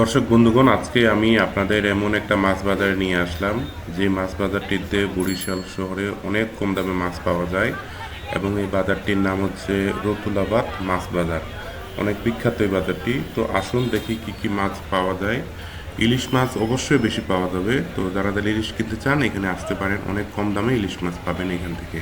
দর্শক বন্ধুগণ, আজকে আমি আপনাদের এমন একটা মাছ বাজারে নিয়ে আসলাম, যে মাছ বাজারটিতে বরিশাল শহরে অনেক কম দামে মাছ পাওয়া যায় এবং এই বাজারটির নাম হচ্ছে রতুলাবাদ মাছ বাজার। অনেক বিখ্যাত এই বাজারটি। তো আসুন দেখি কি কি মাছ পাওয়া যায়। ইলিশ মাছ অবশ্যই বেশি পাওয়া যাবে। তো যারা যারা ইলিশ কিনতে চান, এখানে আসতে পারেন। অনেক কম দামে ইলিশ মাছ পাবেন এখান থেকে।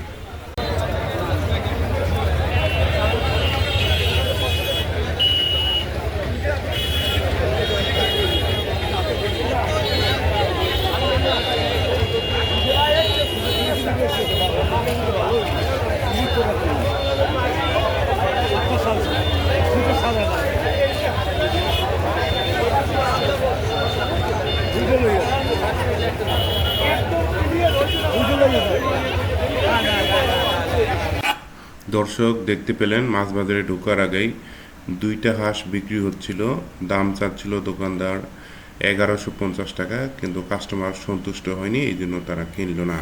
দর্শক দেখতে পেলেন মাছ বাজারে ঢোকার আগেই দুইটা হাঁস বিক্রি হচ্ছিল। দাম চাচ্ছিল দোকানদার এগারোশো পঞ্চাশ টাকা, কিন্তু কাস্টমার সন্তুষ্ট হয়নি, এই জন্য তারা কিনল না।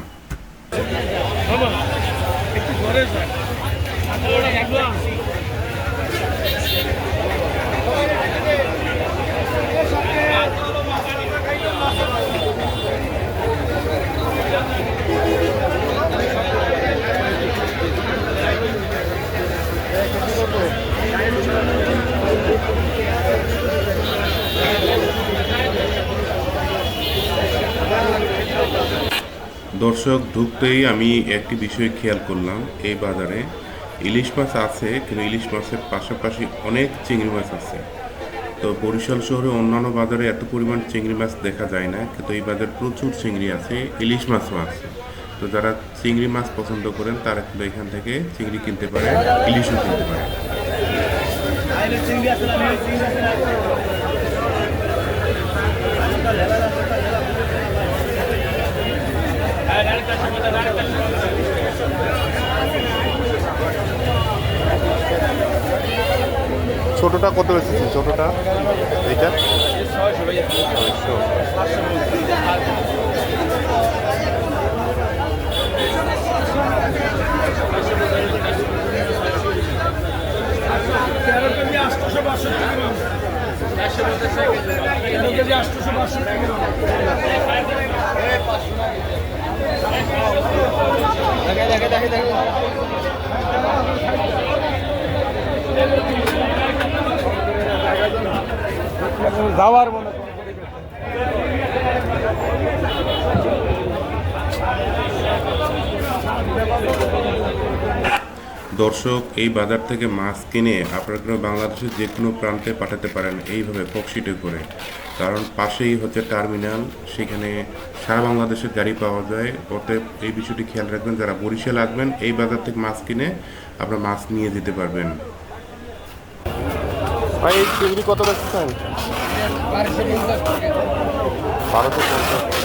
দর্শক, ঢুকতেই আমি একটি বিষয় খেয়াল করলাম, এই বাজারে ইলিশ মাছ আছে, কিন্তু ইলিশ মাছের পাশাপাশি অনেক চিংড়ি মাছ আছে। তো বরিশাল শহরে অন্যান্য বাজারে এত পরিমাণ চিংড়ি মাছ দেখা যায় না, কিন্তু এই বাজারে প্রচুর চিংড়ি আছে, ইলিশ মাছও আছে। তো যারা চিংড়ি মাছ পছন্দ করেন, তারা কিন্তু এখান থেকে চিংড়ি কিনতে পারে ইলিশও কিনতে পারেন। ছোটটা কত বেশি ছোটটা এইটা ছয়শো। যাওয়ার মনে দর্শক, এই বাজার থেকে মাছ কিনে আপনারা বাংলাদেশের যে কোনো প্রান্তে পাঠাতে পারেন এইভাবে ককশিটে করে। কারণ পাশেই হচ্ছে টার্মিনাল, সেখানে সারা বাংলাদেশের গাড়ি পাওয়া যায়। অতএব এই বিষয়টি খেয়াল রাখবেন, যারা বরিশাল আসবেন, এই বাজার থেকে মাছ কিনে আপনারা মাছ নিয়ে যেতে পারবেন। ভাই এই চিংড়ি কত বেচছেন বারোশো পঞ্চাশ।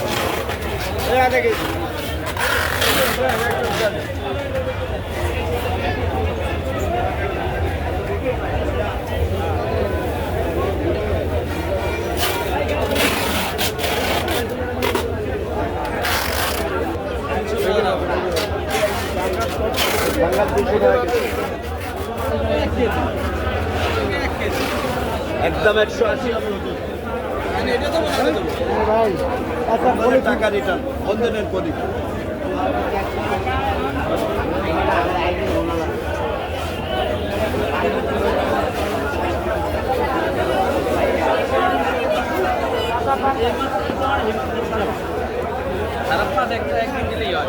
একদম একশো আশি টাকা রিটার্ন বন্ধনের প্রদীপ খারাপ দেখতে একদিন দিলেই হয়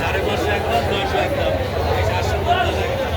সাড়ে পাঁচশো একদম নয়শো একদম সাতশো পঞ্চাশ একদম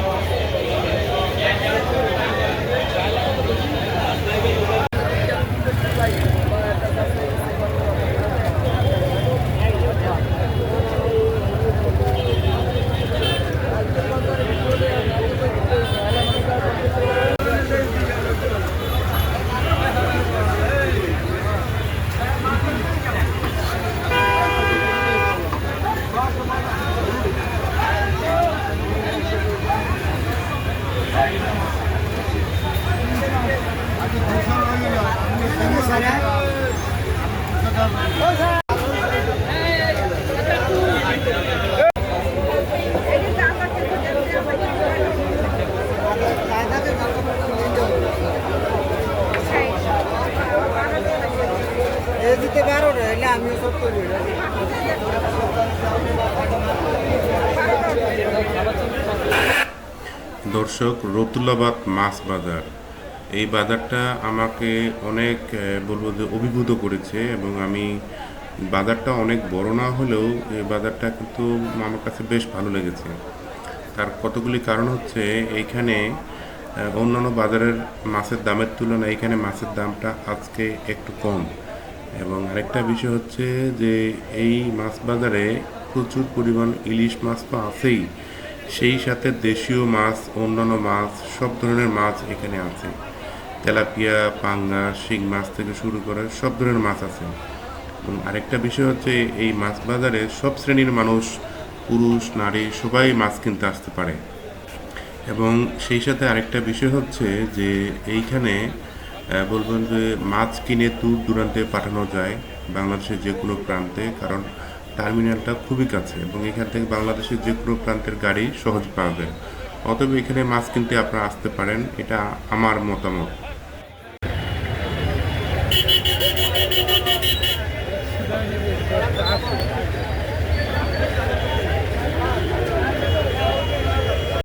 দিতে পারো না এলে আমিও সব করি দর্শক রতুলাবাদ মাছ বাজার। এই বাজারটা আমাকে অনেক বলব যে অভিভূত করেছে এবং আমি বাজারটা অনেক বড় না হলেও এই বাজারটা কিন্তু আমার কাছে বেশ ভালো লেগেছে। তার কতগুলি কারণ হচ্ছে, এইখানে অন্যান্য বাজারের মাছের দামের তুলনায় এখানে মাছের দামটা আজকে একটু কম। এবং আরেকটা বিষয় হচ্ছে যে এই মাছ বাজারে প্রচুর পরিমাণ ইলিশ মাছ তো আছেই। সেই সাথে দেশীয় মাছ, অন্যান্য মাছ, সব ধরনের মাছ এখানে আছে। তেলাপিয়া, পাঙ্গা, শিং মাছ থেকে শুরু করে সব ধরনের মাছ আছে। এবং আরেকটা বিষয় হচ্ছে এই মাছ বাজারে সব শ্রেণির মানুষ, পুরুষ, নারী, সবাই মাছ কিনতে আসতে পারে। এবং সেই সাথে আরেকটা বিষয় হচ্ছে যে এইখানে বলবেন যে মাছ কিনে দূর দূরান্তে পাঠানো যায় বাংলাদেশের যে কোনো প্রান্তে, কারণ টার্মিনালটা খুবই কাছে এবং এখান থেকে বাংলাদেশের যে কোনো প্রান্তের গাড়ি সহজ যায় অতএব এখানে মাছ কিনতে আপনারা আসতে পারেন, এটা আমার মতামত।